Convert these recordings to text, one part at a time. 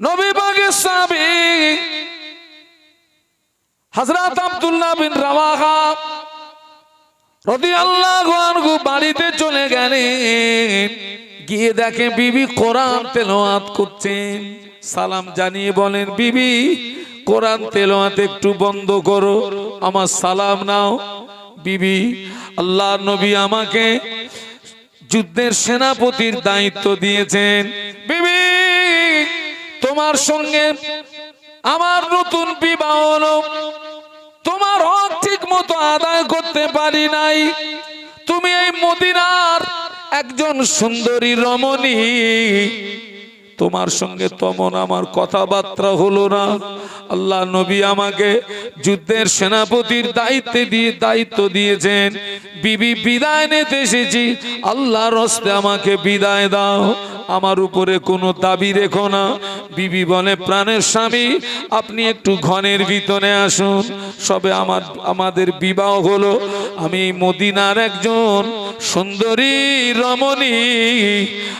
নবী বাগের সাহাবী হযরত আব্দুল্লাহ বিন রাওয়াহা রাদিয়াল্লাহু আনহু বাড়িতে চলে গেলেন। গিয়ে দেখে বিবি কোরআন তেলাওয়াত করছেন সালাম জানিয়ে বলেন, বিবি, কোরআন তেলাওয়াত একটু বন্ধ করো, আমার সালাম নাও। বিবি, আল্লাহ নবী আমাকে যুদ্ধের সেনাপতির দায়িত্ব দিয়েছেন। বিবি তোমার সঙ্গে আমার নতুন বিবাহ তোমার হক ঠিক মতো আদায় করতে পারি নাই। তুমি এই মদিনার একজন সুন্দরী রমণী। তোমার সঙ্গে তমন আমার কথাবার্তা হলো না। আল্লাহ নবী আমাকে যুদ্ধের সেনাপতির দায়িত্বে দিয়ে দায়িত্ব দিয়েছেন। বিবি, বিদায় নিতে এসেছি। আল্লাহর হস্তে আমাকে বিদায় দাও। আমার উপরে কোনো দাবি রেখো না। বিবি বলে, প্রাণের স্বামী, আপনি একটু ঘনের ভিতরে আসুন। সবে আমার, আমাদের বিবাহ হলো। আমি মদিনার একজন সুন্দরী রমণী।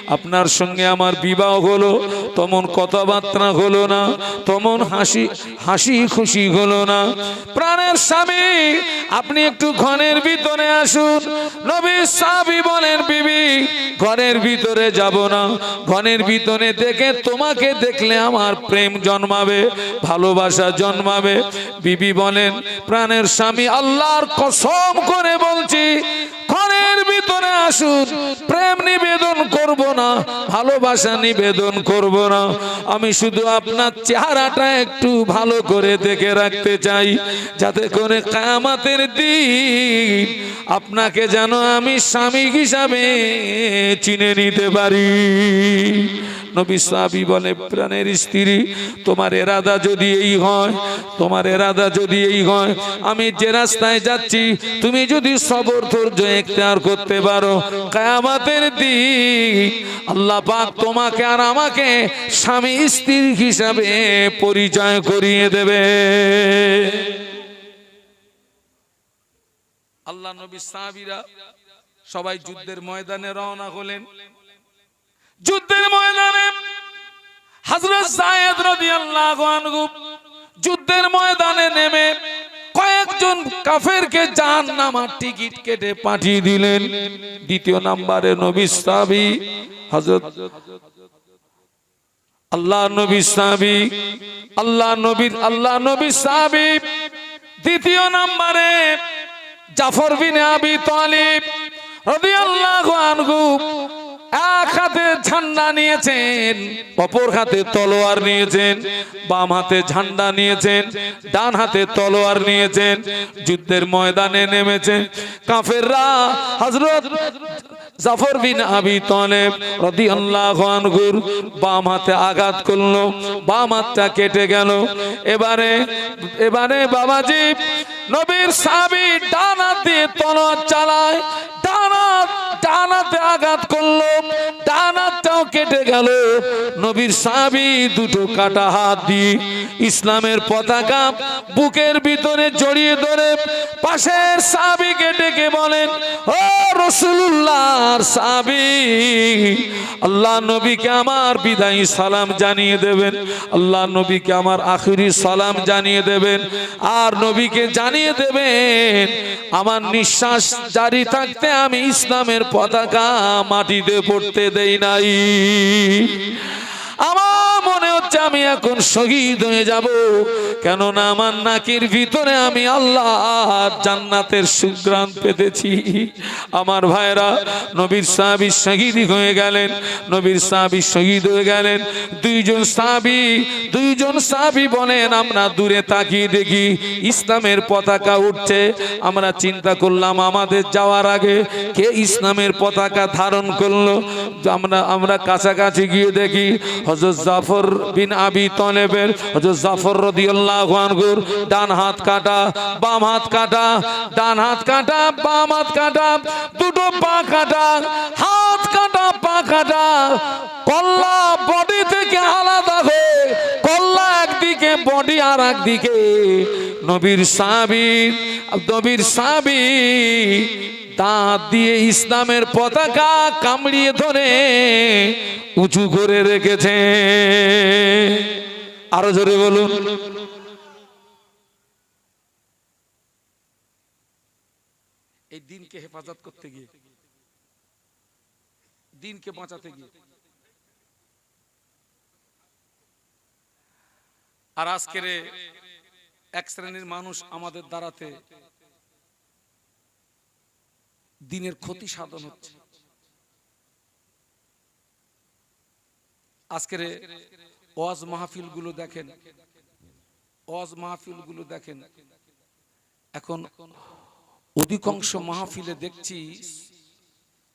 আপনার সঙ্গে আমার বিবাহ হলো। তেমন কথাবার্তা হলো না, তেমন হাসি হাসি খুশি হলো না। প্রাণের স্বামী, আপনি একটু ঘনের ভিতরে আসুন। নবী সাবি বলেন, বিবি, ঘরের ভিতরে যাব না। ঘনের ভিতরে দেখে তোমাকে দেখলে আমার প্রেম জন্মাবে, ভালোবাসা জন্মাবে। বিবি বলেন, প্রাণের স্বামী, আল্লাহর কসম করে বলছি, ঘরের ভিতরে আসুন। প্রেম নিবেদন করব না, ভালোবাসা নিবেদন করব না। আমি শুধু আপনার চেহারাটা একটু ভালো করে দেখে রাখতে চাই, যাতে করে কায়ামাতের দিন আপনাকে যেন আমি স্বামী হিসাবে চিনে নিতে পারি। নবী সাহাবী বলে, প্রাণের স্ত্রী, তোমার এরাদা যদি এই হয়, তোমার এরাদা যদি এই হয়, আমি যে রাস্তায় যাচ্ছি, তুমি যদি সবর ধৈর্য এখতিয়ার করতে পারো, কায়ামাতের দিন আল্লাহ পাক তোমাকে আর আমাকে স্বামী স্ত্রী হিসাবে পরিচয় করিয়ে দেবে। আল্লাহ নবী সাহাবীরা সবাই যুদ্ধের ময়দানে রওনা হলেন। যুদ্ধের ময়দানে হযরত সাইয়েদ রাদিয়াল্লাহু আনহু যুদ্ধের ময়দানে নেমে কয়েকজন কাফেরকে জাহান্নামার টিকিট কেটে পাঠিয়ে দিলেন। দ্বিতীয় নম্বরে নবী সাহাবী হযরত আল্লাহ নবী সাহাবী, আল্লাহ নবী আল্লাহ নবী সাহাবী। দ্বিতীয় নম্বরে জাফর বিন আবি তালিব রাদিয়াল্লাহু আনহু এক হাতে ঝান্ডা নিয়েছেন, অপর হাতে তলোয়ার নিয়েছেন, বাম হাতে ঝান্ডা নিয়েছেন, ডান হাতে তলোয়ার নিয়েছেন, যুদ্ধের ময়দানে নেমেছে কাফেররা হযরত জাফর বিন আবি তলেব রাদিয়াল্লাহু আনহুর বাম হাতে আঘাত করল, বাম হাতটা কেটে গেল। এবারে এবারে বাবাজি নবীর সাহাবী ডান হাত তলোয়ার চালায়, ডান হাত ডান হাতে আঘাত করল ডান হাতটাও কেটে গেল। নবীর সাহাবী দুটো কাটা হাত দিয়ে ইসলামের পতাকা বুকের ভিতরে জড়িয়ে ধরে পাশের সাহাবীকে ডেকে বলেন, ও রসুল্লাহর সাহাবী, আল্লাহ নবীকে আমার বিদায়ী সালাম জানিয়ে দেবেন, আল্লাহ নবীকে আমার আখিরি সালাম জানিয়ে দেবেন, আর নবীকে জানিয়ে দেবেন, আমার নিঃশ্বাস জারি থাকতে আমি ইসলামের পতাকা মাটিতে পড়তে দেই নাই। আমার মনে আমি এখন শহীদ হয়ে যাব। কেননা আমার নাকির ভিতরে আমি আল্লাহ জান্নাতের সুগ্রাম পেতেছি। আমার ভাইরা, নবীর সাহাবি শহীদ হয়ে গেলেন, নবীর সাহাবি শহীদ হয়ে গেলেন। দুইজন সাহাবি দুইজন সাহাবি বলেন, আমরা দূরে তাকিয়ে দেখি, ইসলামের পতাকা উঠছে। আমরা চিন্তা করলাম, আমাদের যাওয়ার আগে কে ইসলামের পতাকা ধারণ করল? আমরা আমরা কাছাকাছি গিয়ে দেখি হজরত জাফর বিন আবি তলেবের জাফর রদিয়াল্লাহু আনহুর ডান হাত কাটা, বাম হাত কাটা, ডান হাত কাটা, বাম হাত কাটা, দুটো পা কাটা, হাত কাটা, পা কাটা। কল্লা বডি থেকে আলাদা হয়ে, কল্লা একদিকে বডি আর একদিকে। নবীর সাহাবী নবীর সাহাবী দাঁত দিয়ে ইসলামের পতাকা কামড়িয়ে ধরে উঁচু করে রেখেছে। আরও জোরে বলুন। এই দিনকে হেফাজত করতে গিয়ে, দিনকে বাঁচাতে গিয়ে। আর আজকের এক শ্রেণির মানুষ আমাদের দ্বারাতে দিনের ক্ষতি সাধন হচ্ছে। আজকের ওয়াজ মাহফিলগুলো দেখেন, ওয়াজ মাহফিলগুলো দেখেন। এখন অধিকাংশ মাহফিলে দেখছি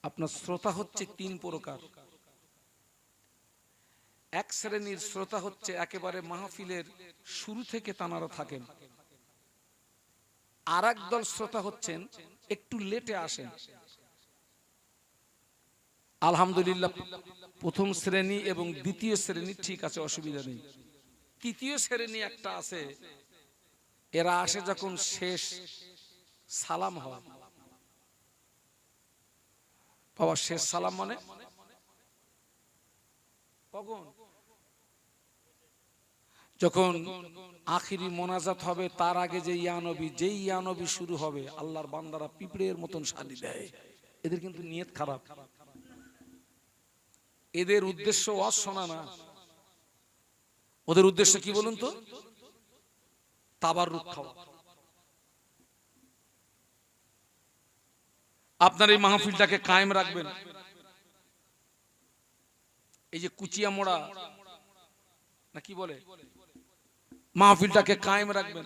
আপনার শ্রোতা হচ্ছে তিন প্রকার। এক শ্রেণির শ্রোতা হচ্ছে একেবারে মাহফিলের শুরু থেকে তানারা থাকেন। আর দল শ্রোতা হচ্ছেন, একটু লেটে আসেন। আলহামদুলিল্লাহ, প্রথম শ্রেণি এবং দ্বিতীয় শ্রেণি ঠিক আছে, অসুবিধা নেই। তৃতীয় শ্রেণি একটা আছে, এরা আসে যখন শেষ সালাম হয়। বাবা, শেষ সালাম মানে? কখন? যখন আখিরি মোনাজাত হবে, তার আগে যে ইয়ানবী, যেই ইয়ানবী শুরু হবে, আল্লাহর বান্দারা পিঁপড়ের মতন শাদি দেয়। এদের কিন্তু নিয়ত খারাপ। এদের উদ্দেশ্য ওয়াজ শোনা না। ওদের উদ্দেশ্য কি বলুন তো? তাবার রূপ খাওয়া। আপনার এই মাহফিলটাকে কায়েম রাখবেন। এই যে কুচিয়া মোড়া, না কি বলে? মাহফিলটাকে কায়েম রাখবেন।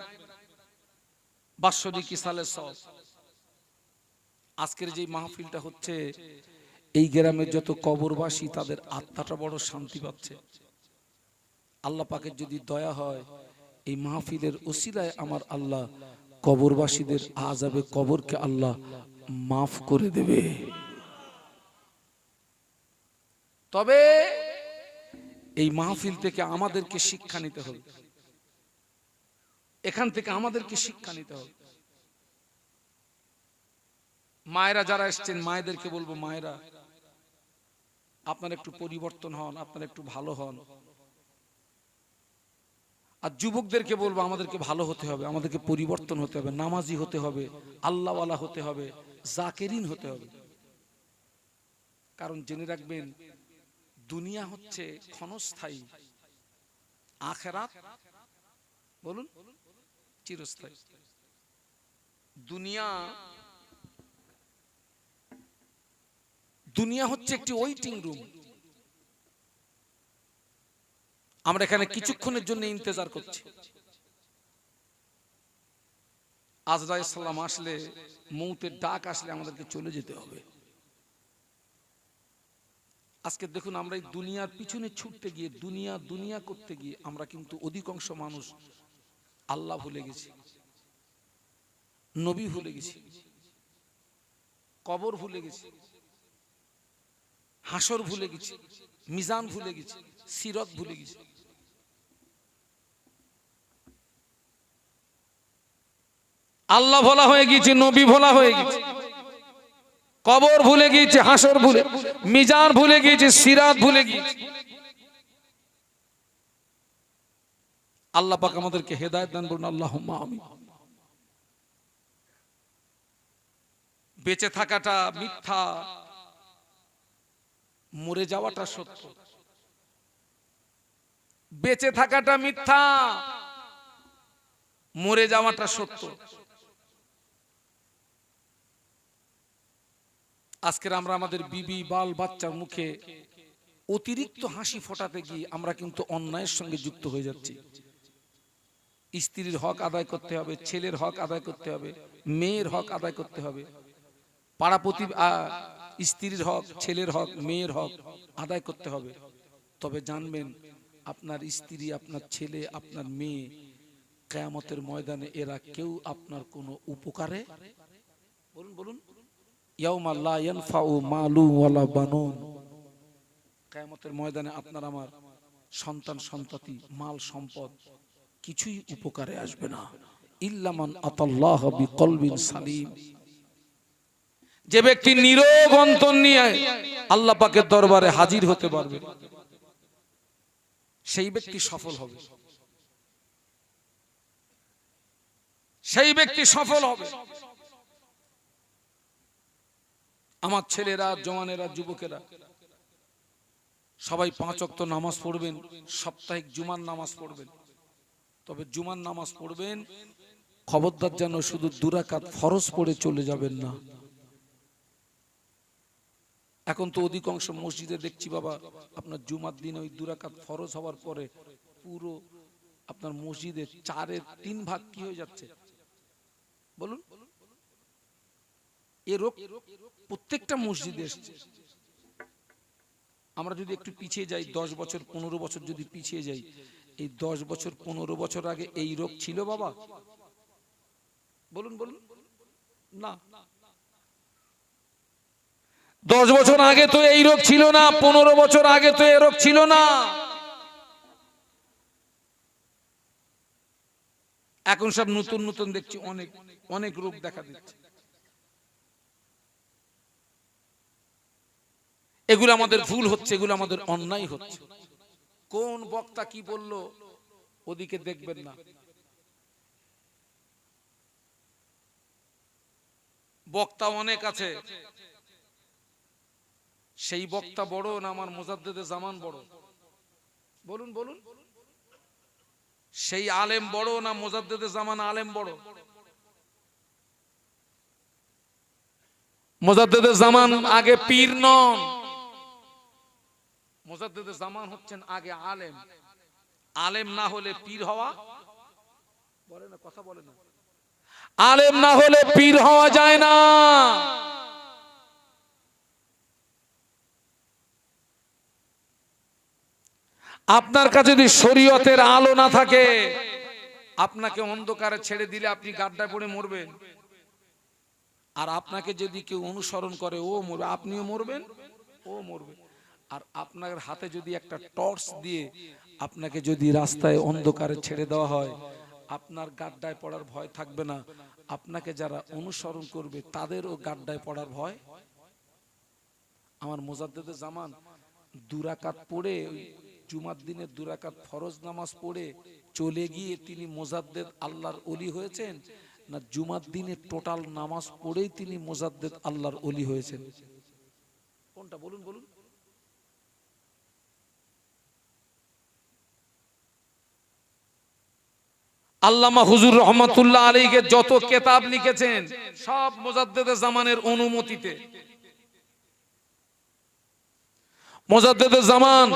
বাৎসরিক সালের সব আজকের যে মাহফিলটা হচ্ছে, এই গ্রামের যত কবরবাসী, তাদের আত্মাটা বড় শান্তি পাচ্ছে। আল্লাহ পাকের যদি দয়া হয়, এই মাহফিলের ওসিলায় আমার আল্লাহ কবরবাসীদের আজাবে কবরকে আল্লাহ মাফ করে দেবে। তবে এই মাহফিল থেকে আমাদেরকে শিক্ষা নিতে হবে। এখান থেকে আমাদেরকে শিক্ষা নিতে হবে। মায়েরা যারা এসছেন, মায়েদেরকে বলব, মায়েরা, আপনার একটু পরিবর্তন হন, আপনার একটু ভালো হন। আর যুবকদেরকে বলব, আমাদেরকে ভালো হতে হবে, আমাদেরকে পরিবর্তন হতে হবে, নামাজি হতে হবে, আল্লাহওয়ালা হতে হবে, জাকেরিন হতে হবে। কারণ জেনে রাখবেন, দুনিয়া হচ্ছে ক্ষণস্থায়ী, আখেরাত, বলুন। চিরস্থায়ী। দুনিয়া দুনিয়া হচ্ছে একটি ওয়েটিং রুম আমরা এখানে কিছুক্ষণের জন্য ইন্তজার করছি। আজরা ইসলাম আসলে মৌতের ডাক আসলে আমাদেরকে চলে যেতে হবে। আজকে দেখুন আমরা এই দুনিয়ার পিছনে ছুটতে গিয়ে, দুনিয়া দুনিয়া করতে গিয়ে আমরা কিন্তু অধিকাংশ মানুষ আল্লাহ ভুলে গেছি, নবী ভুলে গেছি, কবর ভুলে গেছি, হাসর ভুলে গেছি, মিজান ভুলে গেছি, সিরত ভুলে গেছি। আল্লাহ ভোলা হয়ে গিয়েছে, নবী ভোলা হয়ে গেছে কবর ভুলে গিয়েছে, হাসর ভুলে, মিজান ভুলে গিয়েছে, সিরাত ভুলে গিয়েছে। আল্লাহ পাক আমাদেরকে হেদায়ত দান করুন আল্লাহ বেঁচে থাকাটা মিথ্যা, মরে যাওয়াটা সত্য। বেঁচে থাকাটা মিথ্যা, মরে যাওয়াটা সত্য। আজকের আমরা আমাদের বিবি, বাল, বাচ্চার মুখে অতিরিক্ত হাসি ফোটাতে গিয়ে আমরা কিন্তু অন্যায়ের সঙ্গে যুক্ত হয়ে যাচ্ছি। স্ত্রীর হক আদায় করতে হবে, ছেলের হক আদায় করতে হবে, মেয়ের হক আদায় করতে হবে। পাড়া প্রতি স্ত্রীর হক, ছেলের হক, মেয়ের হক আদায় করতে হবে। তবে জানবেন, আপনার স্ত্রী, আপনার ছেলে, আপনার মেয়ে কেয়ামতের ময়দানে এরা কেউ আপনার কোনো উপকারে? বলুন বলুন। বানুন। ময়দানে আপনার আমার সন্তান, সন্ততি, মাল সম্পদ কিছুই উপকারে আসবে না। ইল্লামান আতাল্লাহ বিকলবিন সালিম। যে ব্যক্তি অন্তর নিয়ে আল্লাহ পাকের দরবারে হাজির হতে পারবে, সেই ব্যক্তি সফল হবে। সেই ব্যক্তি সফল হবে। আমার ছেলেরা, জওয়ানেরা, যুবকেরা, সবাই পাঁচ অক্ত নামাজ পড়বেন, সাপ্তাহিক জুমার নামাজ পড়বেন। তবে জুমার নামাজ পড়বেন, খবরদার যেন শুধু দুরাকাত ফরজ পড়ে চলে যাবেন না। এখন তো অধিকাংশ মসজিদে দেখছি বাবা, আপনার জুমার দিন ওই দুরাকাত ফরজ হওয়ার পরে পুরো আপনার মসজিদের চারের তিন ভাগ কি হয়ে যাচ্ছে? বলুন। এ রোগ প্রত্যেকটা মসজিদে এসছে। আমরা যদি একটু পিছিয়ে যাই, দশ বছর, পনেরো বছর যদি পিছিয়ে যাই এই দশ বছর, পনেরো বছর আগে এই রোগ ছিল বাবা? বলুন বলুন। না। দশ বছর আগে তো এই রোগ ছিল না, পনেরো বছর আগে তো এই রোগ ছিল না। এখন সব নতুন নতুন দেখছি, অনেক অনেক রোগ দেখা দিচ্ছে। এগুলো আমাদের ভুল হচ্ছে, এগুলো আমাদের অন্যায় হচ্ছে। কোন বক্তা কি বলল? ওদিকে দেখবেন না। বক্তা অনেক আছে। সেই বক্তা বড় না আমার মোজাদ্দেদে জামান বড়? বলুন বলুন। সেই আলেম বড় না মোজাদ্দেদে জামান আলেম বড়? মোজাদ্দেদে জামান আগে পীর নন। মোজাদ্দেদে জামান হচ্ছেন আগে আলেম। আলেম না হলে পীর হওয়া বলে না, কথা বলে না। আলেম না হলে পীর হওয়া যায় না। আপনার কাছে যদি শরীয়তের আলো না থাকে, আপনাকে অন্ধকারে ছেড়ে দিলে আপনি গাড্ডায় পড়ে মরবেন। আর আপনাকে যদি কেউ অনুসরণ করে, ও মরবে। আপনিও মরবেন, ও মরবে আর আপনার হাতে যদি একটা টর্চ দিয়ে আপনাকে যদি রাস্তায় অন্ধকারে ছেড়ে দেওয়া হয়, আপনার গাড্ডায় পড়ার ভয় থাকবে না। আপনাকে যারা অনুসরণ করবে, তাদেরও গাড্ডায় পড়ার ভয়। আমার মোজাদ্দেদে জামান দুরাকাত পড়ে, ওই জুমার দিনে দুরাকাত ফরজ নামাজ পড়ে চলে গিয়ে তিনি মোজাদ্দেদ আল্লাহর অলি হয়েছেন? না জুমার দিনে টোটাল নামাজ পড়েই তিনি মোজাদ্দেদ আল্লাহর অলি হয়েছেন? কোনটা বলুন বলুন। আল্লামা হুজুর রহমতুল্লাহ আলীকে যত কেতাব লিখেছেন, সব মোজাদ্দেদে জামানের অনুমতিতে। মোজাদ্দেদে জামান,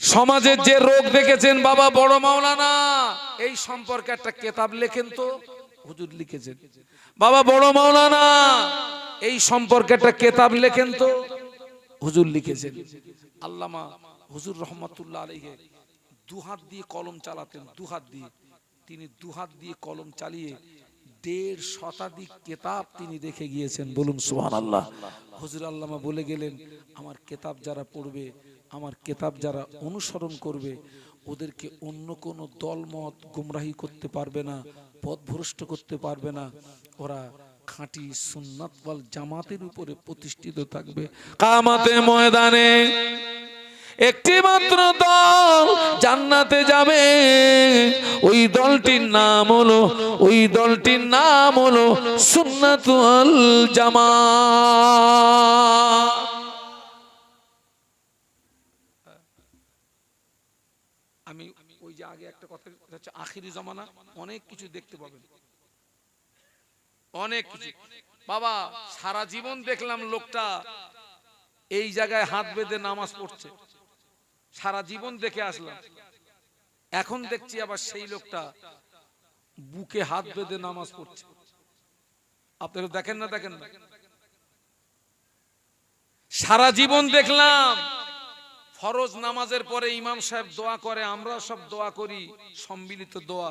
সমাজের যে রোগ দেখেছেন, বাবা বড় মাওলানা, এই সম্পর্কে একটা কেতাব লেখেন তো, হুজুর লিখেছেন। বাবা বড় মাওলানা, এই সম্পর্কে একটা কেতাব লেখেন তো, হুজুর লিখেছেন। আল্লামা হুজুর রহমতুল্লাহ আলাইহি দুহাত দিয়ে কলম চালাতেন, দুহাত দিয়ে। তিনি দুহাত দিয়ে কলম চালিয়ে দেড় শতাধিক কেতাব তিনি রেখে গিয়েছেন। বলুন সুহান আল্লাহ হুজুর আল্লামা বলে গেলেন, আমার কেতাব যারা পড়বে, আমার কেতাব যারা অনুসরণ করবে, ওদেরকে অন্য কোনো দলমত গুমরাহি করতে পারবে না, পথভ্রষ্ট করতে পারবে না। ওরা খাঁটি সুন্নাত জামাতের উপরে প্রতিষ্ঠিত থাকবে। কামাতে ময়দানে একটি মাত্র দল জান্নাতে যাবে। ওই দলটির নাম হলো, ওই দলটির নাম হলো সুন্নাতুল জামা। আমি ওই যে আগে একটা কথা হচ্ছে আখিরি জমানা, অনেক কিছু দেখতে পাবেন। অনেক কিছু। বাবা, সারা জীবন দেখলাম লোকটা এই জায়গায় হাত বেঁধে নামাজ পড়ছে। সারা জীবন দেখে আসলাম। এখন দেখছি আবার সেই লোকটা বুকে হাত বেঁধে নামাজ পড়ছে। আপনারা দেখেন না দেখেন না। সারা জীবন দেখলাম, ফরজ নামাজের পরে ইমাম সাহেব দোয়া করে আমরা সব দোয়া করি, সম্মিলিত দোয়া।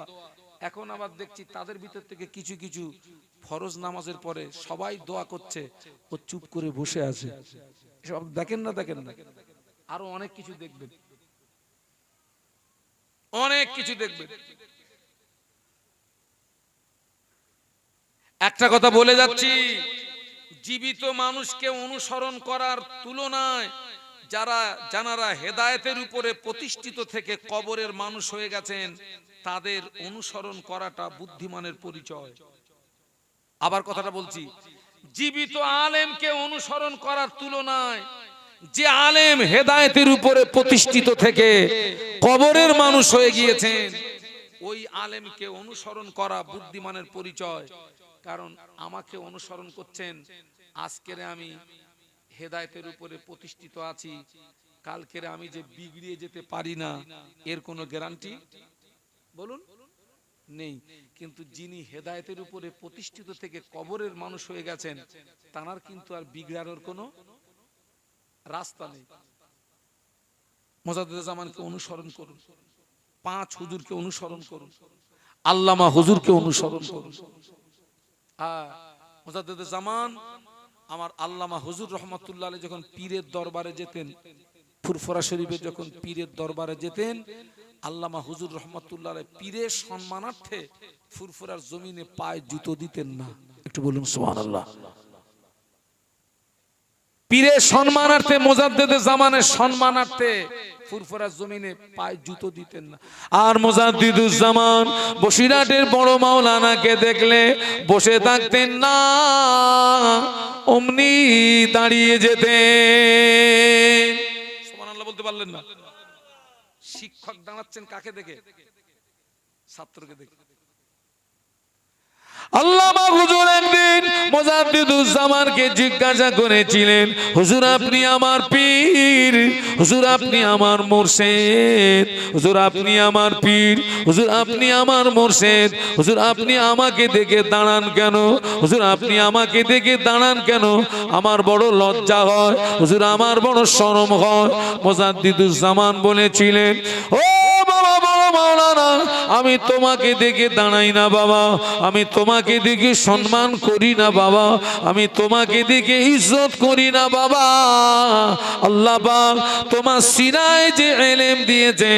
এখন আবার দেখছি তাদের ভিতর থেকে কিছু কিছু ফরজ নামাজের পরে সবাই দোয়া করছে, ও চুপ করে বসে আছে। এসব দেখেন না দেখেন না। আরও অনেক কিছু দেখবেন। অনেক কিছু দেখবেন। একটা কথা বলে যাচ্ছি, জীবিত মানুষকে অনুসরণ করার তুলনায় যারা জানারা হেদায়েতের উপরে প্রতিষ্ঠিত থেকে কবরের মানুষ হয়ে গেছেন, তাদের অনুসরণ করাটা বুদ্ধিমানের পরিচয়। আবার কথাটা বলছি, জীবিত আলেমকে অনুসরণ করার তুলনায় যে আলেম হেদায়েতের উপরে প্রতিষ্ঠিত থেকে কবরের মানুষ হয়ে গিয়েছেন। ওই আলেমকে অনুসরণ করা বুদ্ধিমানের পরিচয়। কারণ আমাকে অনুসরণ করছেন, আজকের আমি হেদায়েতের উপরে প্রতিষ্ঠিত আছি, কালকের আমি যে বিগড়িয়ে যেতে পারি না, এর কোনো গ্যারান্টি? বলুন। নেই। কিন্তু যিনি হেদায়েতের উপরে প্রতিষ্ঠিত থেকে কবরের মানুষ হয়ে গেছেন তানার কিন্তু আর বিগড়ানোর কোনো রাস্তা নেই। মোজাদ্দেদ জামানকে অনুসরণ করুন। পাঁচ হুজুরকে অনুসরণ করুন। আল্লামা হুজুরকে অনুসরণ করুন। হ্যাঁ জামান, আমার আল্লামা হুজুর রহমতুল্লাহ যখন পীরের দরবারে যেতেন, ফুরফরা শরীফে যখন পীরের দরবারে যেতেন, আল্লামা হুজুর রহমতুল্লাহ পীরের সম্মানার্থে ফুরফুরার জমিনে পায়ে জুতো দিতেন না। একটু বলুন সোহান আল্লাহ পীরের সম্মানার্থে মোজাদ্দেদে জামানের সম্মানার্থে ফুরফুরার জমিনে পায়ে জুতো দিতেন না। আর মোজাদ্দিদুজ জামান বসিরাটের বড় মাওলানাকে দেখলে বসে থাকতেন না, অমনি দাঁড়িয়ে বলতে পারলেন না। শিক্ষক দাঁড়াচ্ছেন কাকে দেখে? ছাত্রকে দেখে। আল্লামা হুজুর একদিন মোজাদ্দিদুজ্জামানকে জিজ্ঞাসা করেছিলেন, হুজুর, আপনি আমার পীর? হুজুর, আপনি আমার মুর্শেদ? হুজুর, আপনি আমার পীর? হুজুর, আপনি আমার মুর্শেদ? হুজুর, আপনি আমাকে দেখে দাঁড়ান কেন? হুজুর, আপনি আমাকে দেখে দাঁড়ান কেন? আমার বড় লজ্জা হয়। হুজুর, আমার বড় শরম হয়। মোজাদ্দিদুজ্জামান বলেছিলেন, ও মাওলানা, আমি তোমাকে দেখে দাঁড়াই না বাবা, আমি তোমাকে দেখে সম্মান করি না বাবা, আমি তোমাকে দেখে ইজ্জত করি না বাবা। আল্লাহ তোমার সিনায় যে এলেম দিয়েছে,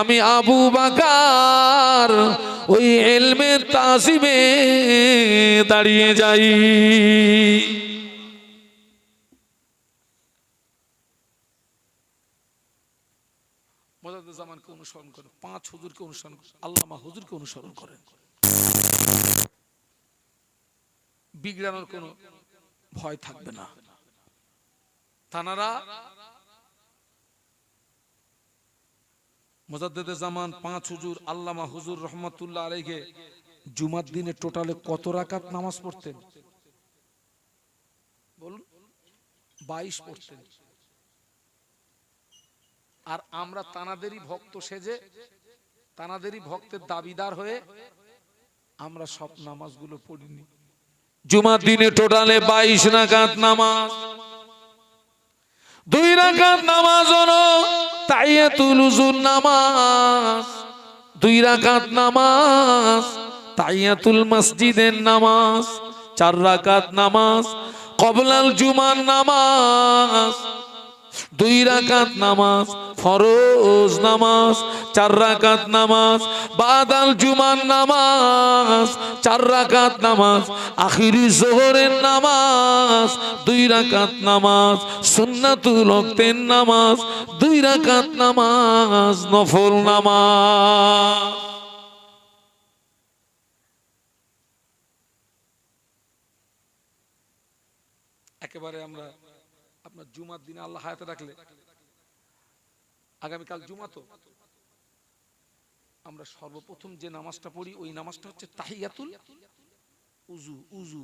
আমি আবু বাকার ওই এলমের তাসিমে দাঁড়িয়ে যাই। অনুসরণ করেন পাঁচ হুজুরকে অনুসরণ করেন আল্লামা হুজুরকে অনুসরণ করেন বিগড়ানোর কোনো ভয় থাকবে না। তানারা মোজাদ্দেদে জামান, পাঁচ হুজুর, আল্লামা হুজুর রহমতুল্লাহ আলাইকে জুমার দিনে টোটালে কত রাকাত নামাজ পড়তেন? বলুন, বাইশ পড়তেন। আর আমরা তানাদেরই ভক্ত সেজে, তানাদেরই ভক্তের দাবিদার হয়ে আমরা সব নামাজগুলো পড়িনি। জুমার দিনে টোটালে বাইশ রাকাত নামাজ, দুই রাকাত নামাজ তাইয়াতুল উজুর নামাজ, দুই রাকাত নামাজ, তাইয়াতুল মসজিদের নামাজ, চার রাকাত নামাজ, কবলাল জুমার নামাজ দুই রাকাত নামাজ, ফরজ নামাজ, চার রাকাত নামাজ, বাদাল জুমার নামাজ, চার রাকাত নামাজ, আখিরি জোহরের নামাজ, দুই রাকাত নামাজ, সুন্নাতুল ওয়াক্তের নামাজ, দুই রাকাত নামাজ, নফল নামাজ। একেবারে আমরা আপনার জুমার দিনে আল্লাহ হায়াতে রাখলে, আগামীকাল জুমা তো। আমরা সর্বপ্রথম যে নামাজটা পড়ি, ওই নামাজটা হচ্ছে তাহিয়াতুল উজু উজু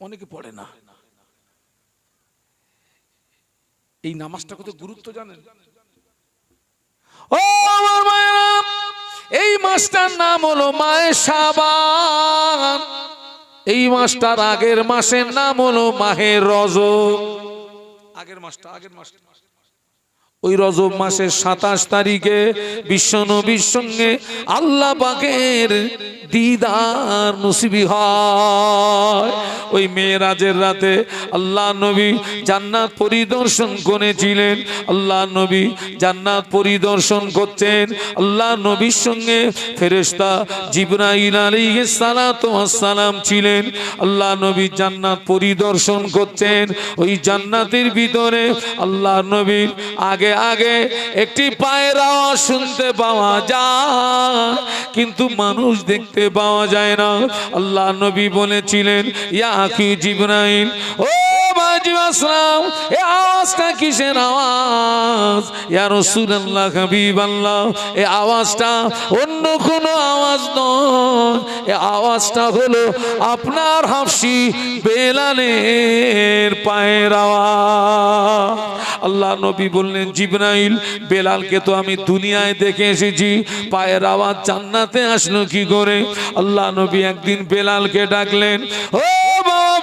অনেকে পড়ে না। এই নামাজটা কত গুরুত্ব জানেন? ও আমার মায়েরা, এই মাসটার নাম হলো মায়ের সাবান এই মাসটার আগের মাসের নাম হলো মাহের রজব। আগের মাসটা আগের মাসটা। ওই রজব মাসের সাতাশ তারিখে বিশ্ব নবীর সঙ্গে আল্লাহ পাকের দিদার নসিবি হয়। ওই মেয়েরাজের রাতে আল্লাহ নবী জান্নাত পরিদর্শন করেছিলেন। আল্লাহ নবী জান্নাত পরিদর্শন করছেন। আল্লাহ নবীর সঙ্গে ফেরেশতা জিবরাইল আলাইহিস সালাতু সালাম ছিলেন। আল্লাহ নবী জান্নাত পরিদর্শন করছেন। ওই জান্নাতের ভিতরে আল্লাহ নবীর আগে আগে আগে একটি পায়ের আওয়াজ শুনতে পাওয়া যায়। কিন্তু মানুষ দেখতে পাওয়া যায় না। আল্লাহ নবী বলেছিলেন, ইয়া কি জিব্রাইল, ও এ আওয়াজটা কিসের আওয়াজ? এ আওয়াজটা অন্য কোনো আওয়াজ নয়। এ আওয়াজটা হলো আপনার হাফসি বেলালের পায়ের আওয়াজ। আল্লাহ নবী বললেন, জিব্রাইল, বেলালকে তো আমি দুনিয়ায় দেখে এসেছি। পায়ের আওয়াজ জান্নাতে আসলো কি করে? আল্লাহ নবী একদিন বেলালকে ডাকলেন, ও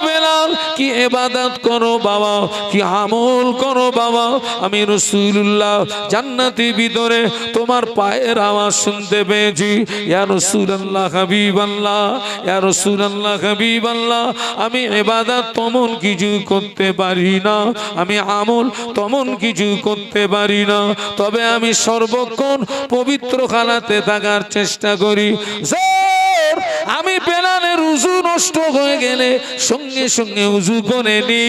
বেলাল কি এবাদত করো বাবা, কি আমল করো বাবা। আমি রসুল্লাহ জান্নাতি ভিতরে তোমার পায়ের আওয়াজ শুনতে পেয়েছি। ইয়া রসুল্লাহ হাবিব আল্লাহ ইয়া রসুল্লাহ হাবিব আল্লাহ আমি এবাদত তেমন কিছু করতে পারি না। আমি আমল তেমন কিছু করতে পারি না। তবে আমি সর্বক্ষণ পবিত্র খানাতে থাকার চেষ্টা করি! আমি বেলালের উজু নষ্ট হয়ে গেলে সঙ্গে সঙ্গে উজু করে নি,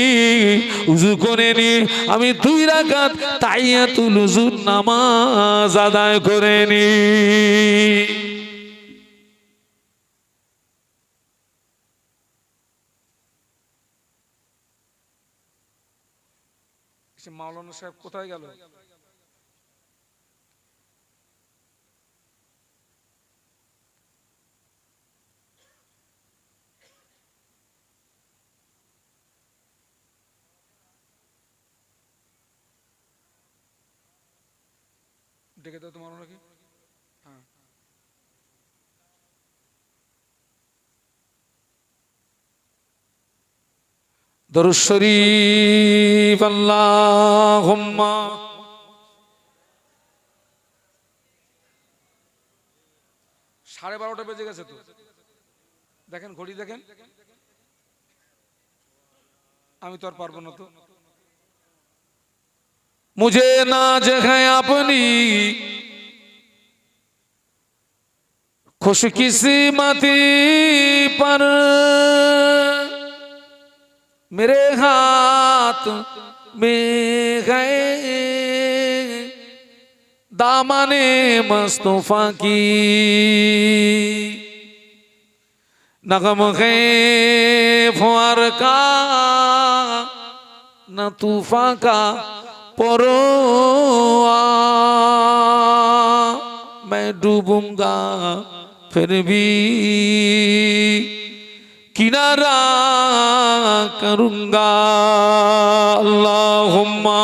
উজু করে নি। আমি দুই রাকাত তাইয়াতুল উজুর নামাজ আদায় করে নি। মাওলানা সাহেব কোথায় গেল? ডেকে দাও তোমার নাকি? হ্যাঁ। সাড়ে বারোটা বেজে গেছে তো। দেখেন, ঘড়ি দেখেন। আমি তো আর পারব না তো। मुझे नाज है अपनी। खुशकिस्मती पर मेरे हाथ में गए दामने मुस्तफ़ा की। नगम है फुआर का, न तूफा का। परोआ मैं डूबूंगा फिर भी किनारा करूंगा अल्लाहुम्मा